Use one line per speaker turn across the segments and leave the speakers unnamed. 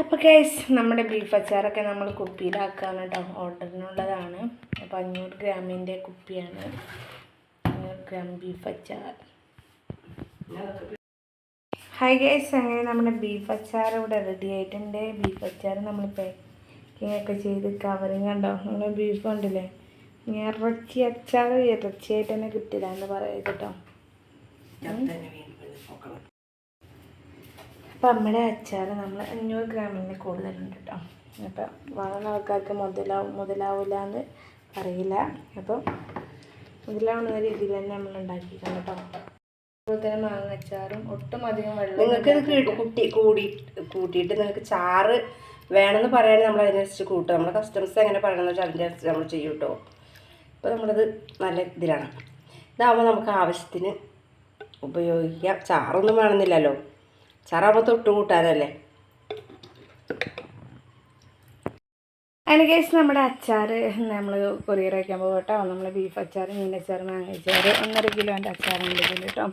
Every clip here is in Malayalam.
അപ്പോൾ കേസ് നമ്മുടെ ബീഫ് അച്ചാറൊക്കെ നമ്മൾ കുപ്പിയിലാക്കാണ് കേട്ടോ ഓർഡറിനുള്ളതാണ് അപ്പോൾ അഞ്ഞൂറ് ഗ്രാമിന്റെ കുപ്പിയാണ്. അഞ്ഞൂറ് ഗ്രാം ബീഫ് അച്ചാർ. ഹായ് ഗൈസ് അങ്ങനെ നമ്മുടെ ബീഫ് അച്ചാർ ഇവിടെ റെഡി ആയിട്ടുണ്ട്. ബീഫ് അച്ചാർ നമ്മൾ പാക്കിംഗ് ഒക്കെ ചെയ്ത് കവറിങ് കണ്ടോ? നമ്മുടെ ബീഫ് കണ്ടില്ലേ? ഇനി ഇറച്ചി അച്ചാർ ഇറച്ചിയായിട്ട് തന്നെ കിട്ടില്ല എന്ന് പറയാം കേട്ടോ അപ്പം നമ്മുടെ അച്ചാർ നമ്മൾ അഞ്ഞൂറ് ഗ്രാമിന് കൂടുതലുണ്ട് കേട്ടോ അപ്പം വാങ്ങുന്ന ആൾക്കാർക്ക് മുതലാവും മുതലാവില്ല എന്ന് അറിയില്ല. അപ്പം മുതലാവുന്ന രീതിയിൽ തന്നെ നമ്മൾ ഉണ്ടാക്കിക്കണം കേട്ടോ അതുപോലെ തന്നെ മാങ്ങ അച്ചാറും ഒട്ടും അധികം വെള്ളം
നിങ്ങൾക്ക് ഇത് കൂട്ടി കൂടി കൂട്ടിയിട്ട് നിങ്ങൾക്ക് ചാറ് വേണമെന്ന് പറയുകയാണെങ്കിൽ നമ്മൾ അതിനനുസരിച്ച് കൂട്ടും. നമ്മുടെ കസ്റ്റമേഴ്സ് എങ്ങനെ പറയണമെന്ന് വെച്ചാൽ അതിനനുസരിച്ച് നമ്മൾ ചെയ്യും കേട്ടോ അപ്പോൾ നമ്മളത് നല്ല ഇതിലാണ്. ഇതാകുമ്പോൾ നമുക്ക് ആവശ്യത്തിന് ഉപയോഗിക്കാം. ചാറൊന്നും വേണമെന്നില്ലല്ലോ. ചാറാകുമ്പോൾ തൊട്ട് കൂട്ടാനല്ലേ?
അതിന് കേസ് നമ്മുടെ അച്ചാർ നമ്മൾ കൊറിയർ വയ്ക്കാൻ പോകും കേട്ടോ. നമ്മൾ ബീഫ് അച്ചാർ മീനച്ചാർ മാങ്ങ അച്ചാർ ഒന്നര കിലോന്റെ അച്ചാറുണ്ട് ഇതിൽ കേട്ടോ.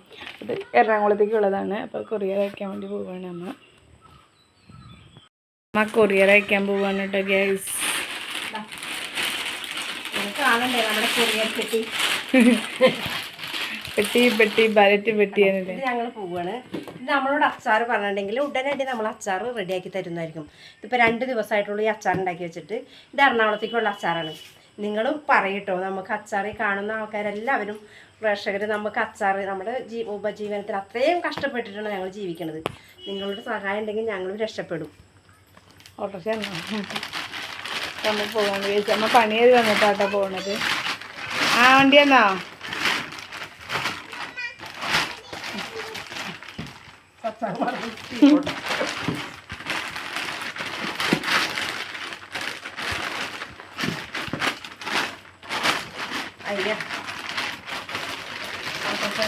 ഇത് എറണാകുളത്തേക്ക് ഉള്ളതാണ്. അപ്പോൾ കൊറിയർ വയ്ക്കാൻ വേണ്ടി പോവുകയാണ് അമ്മ. അമ്മ കൊറിയർ അയക്കാൻ പോവുകയാണ് കേട്ടോ ഗ്യാസ്
കാണണ്ടേ നമ്മുടെ കൊറിയർ പെട്ടി?
പെട്ടി പെട്ടി ബലറ്റ് പെട്ടി എന്നിട്ട്
ഇത് ഞങ്ങൾ പോവുകയാണ് നമ്മളോട് അച്ചാർ പറഞ്ഞിട്ടുണ്ടെങ്കിൽ ഉടനടി നമ്മൾ അച്ചാർ റെഡിയാക്കി തരുന്നതായിരിക്കും. ഇതിപ്പോൾ രണ്ട് ദിവസമായിട്ടുള്ള ഈ അച്ചാർ ഉണ്ടാക്കി വെച്ചിട്ട്. ഇത് എറണാകുളത്തേക്കുള്ള അച്ചാറാണ്. നിങ്ങളും പറയട്ടോ നമുക്ക് അച്ചാറി കാണുന്ന ആൾക്കാരെല്ലാവരും പ്രേക്ഷകർ നമുക്ക് അച്ചാർ നമ്മുടെ ജീ ഉപജീവനത്തിൽ അത്രയും കഷ്ടപ്പെട്ടിട്ടാണ് ഞങ്ങൾ ജീവിക്കുന്നത് നിങ്ങളുടെ സഹായം ഉണ്ടെങ്കിൽ ഞങ്ങളും രക്ഷപ്പെടും.
ഓട്ടോറിക്ഷ നമ്മൾ പോകാൻ ചെയ്ത് വന്നിട്ടാട്ടോ പോണത്. ആ വണ്ടി എന്നാ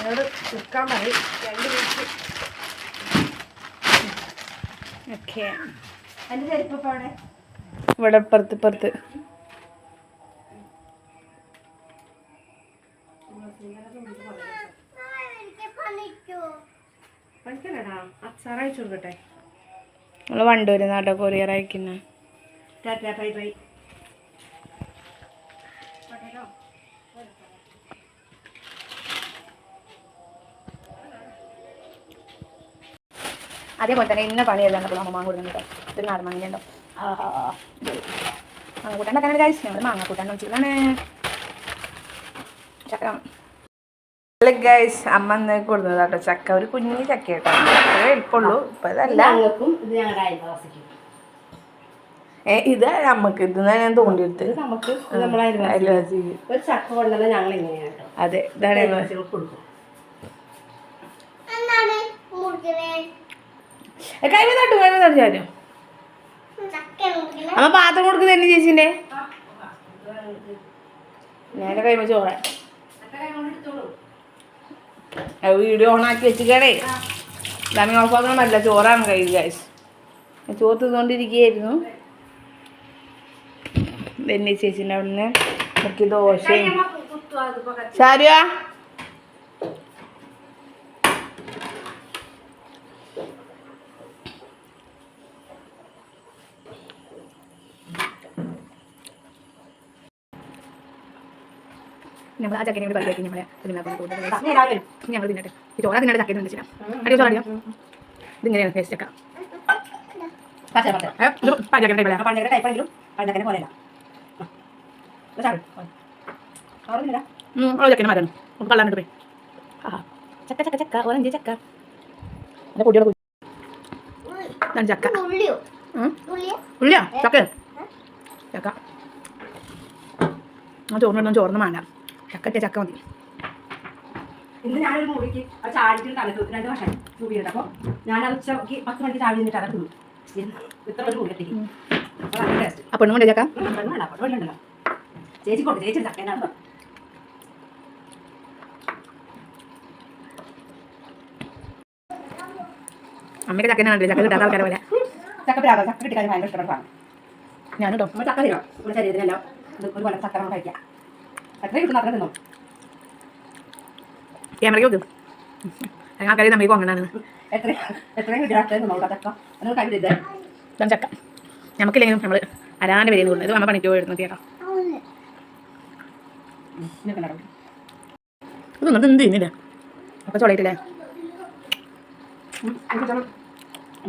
ഓട്ടോറിക്ഷയോട് നിൽക്കാൻ പറയും. രണ്ട് മിനിറ്റ്
ഓക്കെ
അതിന്റെ ചെരുപ്പം അവിടെ
ഇവിടെ ഇപ്പുറത്ത് ഇപ്പുറത്ത്.
പഠിക്കണടാ അച്ചാർ അയച്ചു കൊടുക്കട്ടെ.
നമ്മൾ വണ്ടൂര് നാട്ടോ കൊറിയർ അയക്കുന്ന
ടാറ്റാ ബൈ ബൈ.
അതേപോലെ തന്നെ ഇന്ന പണിയല്ല ചെയ്താണ് മാങ്ങ അമ്മ കൊടുക്കുന്നത് കേട്ടോ. ഇതൊരു നാല് മണി ഉണ്ടോ മാങ്ങ കൂട്ടാൻ ഉണ്ടാക്കാനാണ് കഴിച്ചു ഞങ്ങൾ മാങ്ങ കൂട്ടാൻ വെച്ചിട്ടാണ് ചക്ക. ഗൈസ് അമ്മ ഇന്ന് കൊടുക്കുന്നത് കേട്ടോ. ചക്ക ഒരു കുഞ്ഞു ചക്ക കേട്ടോ. അത്രേ എളുപ്പമുള്ളൂ. ഇപ്പം ഇതല്ല.
ഞങ്ങൾക്കും ഇത്
ഏ നമുക്ക് ഇത് ഞാൻ തോണ്ടിയെടുത്ത്
നമുക്ക് ഒരു ചക്ക കൊണ്ടുവന്നാൽ ഞങ്ങൾ ഇങ്ങനെയാണ് കേട്ടോ.
അതെ ഇതാണ്
കൊടുക്കും.
കൈമ നട്ടു കൈമ ചാലും അമ്മ പാത്രം കൊടുക്കുന്നത് തന്നെ ചേച്ചിന്റെ ഞാൻ കൈമ ചോറേ. വീഡിയോ ഓൺ ഓണാക്കി വെച്ചിക്കണേ ഓഫാക്കണം പറ്റില്ല ചോറാണ് കൈ ഗൈസ് ചോറ് തിന്നുകൊണ്ടിരിക്കുകയായിരുന്നു ചേച്ചിന്റെ അവിടെ നിന്ന് എനിക്ക് ദോശയും ഷാരുവാ ഞങ്ങൾ ആ ചക്കനെ കൂടി പരിപാടി ഞങ്ങളെ ഞങ്ങൾ തിന്നട്ടെ. ഈ ചോറ തിന്നട്ടെ ചക്കയിൽ വെച്ചില്ല അടിയോ ചോറ അടിയോ ഇതിങ്ങനെയാണ് ടേസ്റ്റ് ചക്ക
ടൈപ്പാണെങ്കിലും പോലെയല്ല
ചക്കനെ മാറ്റണം നമുക്ക് കള്ളാൻ പോയി. ആ ചക്ക ചക്ക ചക്ക ഓറഞ്ച് ചക്ക. എന്റെ ചക്ക. ഉള്ളിയാ? ചക്ക. ചക്ക. ചോറിനൊന്നും ചോറിന് വേണ്ട ചക്ക ചക്ക മതി.
ഇന്ന് ഞാനൊരു മുറിക്ക് ആ ചാടിയിട്ട് തലക്ക് രണ്ട് വർഷം അപ്പോൾ അത് ഉച്ചയ്ക്ക് പത്ത് മണിക്ക് ചാടി നിന്നിട്ട് അതൊക്കെ ഇത്ര ഒരു മുറിയത്തേക്ക് അപ്പോൾ നല്ല ടേസ്റ്റ്
ആ പെണ്ണും കൊണ്ട് ചക്ക?
വേണ്ടല്ലോ ചേച്ചി കൊണ്ട് ചേച്ചി ചക്കേനാണ്
അമ്മയ്ക്ക് ചക്കനെ കണ്ടില്ല ചക്ക കിട്ടാത്ത ആൾക്കാരെ പോലെ.
ചക്ക പ്രാതം ചക്ക കിട്ടിക്കാൻ ഭയങ്കര ഇഷ്ടപ്പെട്ടതാണ്
കേട്ടോ
നമ്മൾ ചക്ക തരാം നമ്മുടെ ശരീരത്തിനെല്ലാം. ഒരു ചക്ക നമ്മൾ കഴിക്കാം. എത്ര കിട്ടുന്ന അത്ര തിന്നും?
ക്യാമറയ്ക്ക് നോക്ക്. നമുക്ക് കൊങ്ങണാണ്
എത്ര എത്രയും കിട്ടിയ ചക്ക
ചക്ക. നമുക്കില്ലെങ്കിലും നമ്മൾ അരാന്റെ പേര് ഇത് അമ്മ പണിക്ക് പോയിരുന്നു കേട്ടോ. ഇതൊന്നും എന്ത് ചെയ്യുന്നില്ല അപ്പോൾ ചൊളയിട്ടില്ലേ?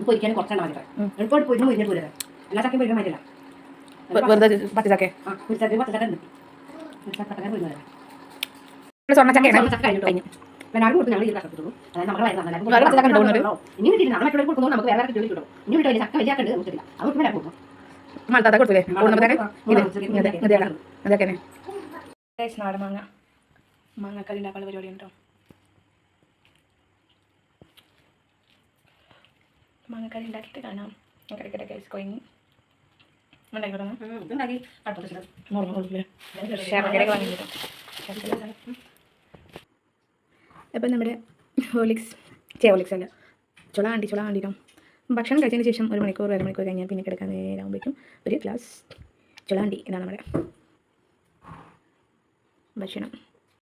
പൊരിക്കാൻ കുറച്ചെണ്ണം മതി. എളുപ്പമായിട്ട് പൊരിഞ്ഞ് പൊരിഞ്ഞിട്ട് പോരുക എല്ലാ ചക്കയും പൊരിക്കാൻ പറ്റില്ല
വെറുതെ പച്ചച്ചക്കെ?
ആ പൊരിച്ചത് പച്ചച്ചക്ക ഉണ്ട് പച്ചച്ചക്ക പൊരിഞ്ഞു വരാം ചക്ക കൊടുത്ത് ഞങ്ങൾ കഷ്ടപ്പെട്ടു അതായത് നമ്മുടെ വയറ് നന്നായി? ഇനി മറ്റുള്ളവർ കൊടുക്കുമ്പോൾ നമുക്ക് വേറെ ജോലി കിട്ടും. ഇനി വിട്ട് വലിയ ചക്ക വലിയ ഉണ്ട് നമുക്ക് കിട്ടില്ല. അവർക്ക് വരാൻ കൊടുക്കും.
മലത്താത്ത കൊടുത്തില്ലേ കൂടുന്നപ്പോഴത്തേക്ക് ഇത്
ഇത്
അതെ അതെയാണ് അതൊക്കെ തന്നെ. നാടൻ മാങ്ങ. മാങ്ങക്കറി ഉണ്ടാക്കാനുള്ള പരിപാടി ഉണ്ടോ? മാങ്ങക്കറി ഉണ്ടാക്കിയിട്ട് കാണാം. കറിക്കട്ടെ കഴിച്ച് കൊയിങ്ങി അപ്പം നമ്മുടെ ഹോളിക്സ് ചേ ഹോളിക്സ് അല്ല. ചുള കണ്ടി ചുള ആണ്ടിട്ടോ. ഭക്ഷണം കഴിച്ചതിന് ശേഷം ഒരു മണിക്കൂർ അര മണിക്കൂർ കഴിഞ്ഞാൽ പിന്നെ കിടക്കാൻ നേരമാകുമ്പോഴേക്കും ഒരു ഗ്ലാസ് ചുളാണ്ടി ഇതാണ് നമ്മുടെ ഭക്ഷണം.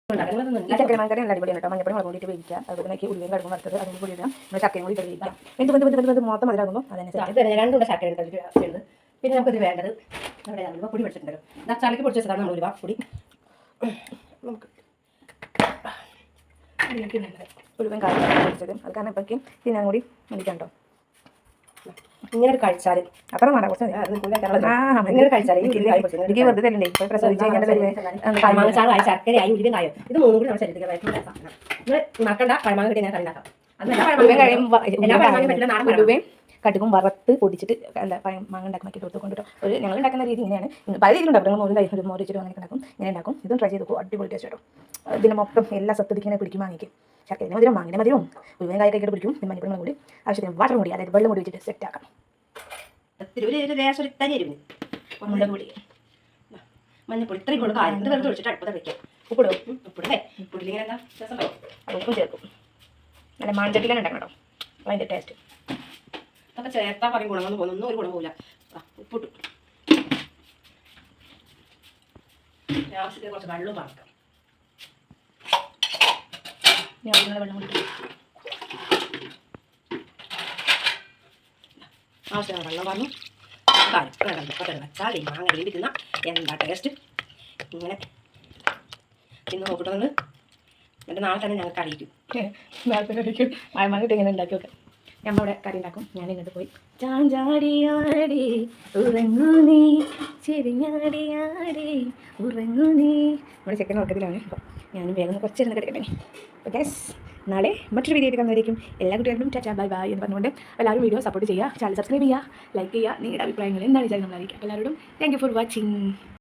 ഈ ചക്കര മാങ്കറി നല്ല അടിപൊളിയാണ് കേട്ടോ. മഞ്ഞപ്പൊടി മുളക് കൂടിയിട്ട് വേവിക്കുക. അതുപോലെ തന്നെ ഉള്ളിയും കടുകും വറുത്തത് അതിന് കൂടി ഇടാം നമ്മൾ ചക്കയും കൂടി ഇട്ട് വേവിക്കാം എന്ത് ബന്ധം ബന്ധം ബന്ധം മൊത്തം അതനുസരിച്ച്
ശർക്കര എടുത്തിട്ട് പിന്നെ നമുക്കിത് വേണ്ടത് നമ്മുടെ ഉലുവ പൊടി പിടിച്ചിട്ടുണ്ടല്ലോ എന്നാൽ ചളിക്ക് പൊടിച്ച് വെച്ചതാണ് നമ്മൾ ഒരുപാട് പൊടി.
നമുക്ക് വേണ്ടത് കാര്യം പൊടിച്ചത് അത് കാരണം ഇപ്പോഴേക്കും തിന്നാൻ കൂടി വേണ്ടിയിട്ടുണ്ടോ
ഇങ്ങനെ ഒരു കഴിച്ചാൽ
അത്ര വേണ്ട കുറച്ച്.
ഇങ്ങനെ കഴിച്ചാൽ
എനിക്ക് വെറുതെ തരണ്ടേ? ഇപ്പോൾ പ്രസവിച്ച് കഴിഞ്ഞാൽ
ശർക്കരയായി ഇത് മൂന്നും കൂടി നമ്മുടെ ശരീരത്തിൽ വയറ്റുള്ള സാധനം. നിങ്ങൾ മറക്കണ്ട പഴമാങ്ങ കിട്ടി ഞാൻ കണ്ടാക്കാം അത് എല്ലാ പഴമാങ്ങ
കഴിയുമ്പോൾ
എല്ലാ പഴമാങ്ങ പറ്റില്ല നാടൻ
ഉലുവയും കടുകും വറുത്ത് പൊടിച്ചിട്ട് അല്ല മാങ്ങ ഉണ്ടാക്കി കൊടുത്ത് കൊണ്ടിട്ടോ ഒരു ഞങ്ങൾ ഉണ്ടാക്കുന്ന രീതി ഇങ്ങനെയാണ്. ഇങ്ങ- പല രീതിയിൽ ഉണ്ടാക്കും മോരും തൈ ഒരു മോര് വെച്ചിട്ട് അങ്ങനെ ഉണ്ടാക്കും ഇങ്ങനെ ഉണ്ടാക്കും. ഇതും ട്രൈ ചെയ്ത് നോക്കും. അടിപൊളി ടേസ്റ്റ് കേട്ടോ. ഇതിന് മൊത്തം എല്ലാ സത്യത്തിക്ക് ഇങ്ങനെ പിടിക്കും വാങ്ങിക്കും ശർക്കര മധുരം മാങ്ങിന്റെ മധുരവും ഉലുവൻ കായ കഴിക്കിട്ട് പിടിക്കും. പിന്നെ മഞ്ഞപ്പൊടി കൂടി ആവശ്യത്തിന് വാട്ടർ കൂടി അതായത് വെള്ളം കൂടി വെച്ചിട്ട് സെറ്റ് ആക്കാം.
ഒരു ഒരു ലേശം ഒരു തരി
കൂടി.
മഞ്ഞപ്പൊടി ഇത്രയും കൊണ്ട് കാര്യം. ഇത് വെറുതെ ഒഴിച്ചിട്ട് അടുപ്പത്തെ വെക്കാം. ഉപ്പിടും. ഉപ്പിടേ ഉപ്പിടില്ലെങ്കിൽ എന്താ? രസം
ഉപ്പും ചേർക്കും. നല്ല മാഞ്ചട്ടിയിലാണ് ഉണ്ടാക്കണം കേട്ടോ. അതിന്റെ ടേസ്റ്റ്
അതൊക്കെ ചേർത്താൽ പറയും ഗുണമൊന്നും പോകുന്നു ഒന്നും ഒരു ഗുണം പോകില്ല ഉപ്പിട്ടു. ആവശ്യത്തിന് കുറച്ച് വെള്ളം പറക്കാം
ഞാൻ വെള്ളം കൂടി
ആവശ്യത്തിന് വെള്ളം പറഞ്ഞു വെച്ചാൽ മാങ്ങ തിന്ന. എന്താ ടേസ്റ്റ് ഇങ്ങനെ തിന്ന് നോക്കിട്ട് നിങ്ങൾ എന്നിട്ട് നാളെ തന്നെ ഞങ്ങൾക്ക് അറിയിക്കും.
മഴ മാറി ഇങ്ങനെ ഉണ്ടാക്കി വെക്കാം ഞമ്മവിടെ കറി ഉണ്ടാക്കും ഞാൻ ഇങ്ങോട്ട് പോയി ചാഞ്ചാടിയാടി ഉറങ്ങൂ നീ. ചെറിഞ്ഞാടിയാടി ഉറങ്ങൂ നീ. നമ്മുടെ ചെക്കൻ ഉറക്കത്തിലാണ്. അപ്പോൾ ഞാനും വേഗം കുറച്ച് ഇരുന്ന് കിടക്കട്ടെ അപ്പോൾ ഗസ് നാളെ മറ്റൊരു വീഡിയോ ആയിട്ട് എല്ലാ കുട്ടികൾക്കും ടാറ്റാ ബൈ ബൈ എന്ന് പറഞ്ഞുകൊണ്ട് എല്ലാവരും വീഡിയോ സപ്പോർട്ട് ചെയ്യുക ചാനൽ സബ്സ്ക്രൈബ് ചെയ്യുക ലൈക്ക് ചെയ്യുക നിങ്ങളുടെ അഭിപ്രായങ്ങൾ എന്താണ് വിചാരം നമ്മളായിരിക്കും എല്ലാവരോടും താങ്ക് യു ഫോർ വാച്ചിങ്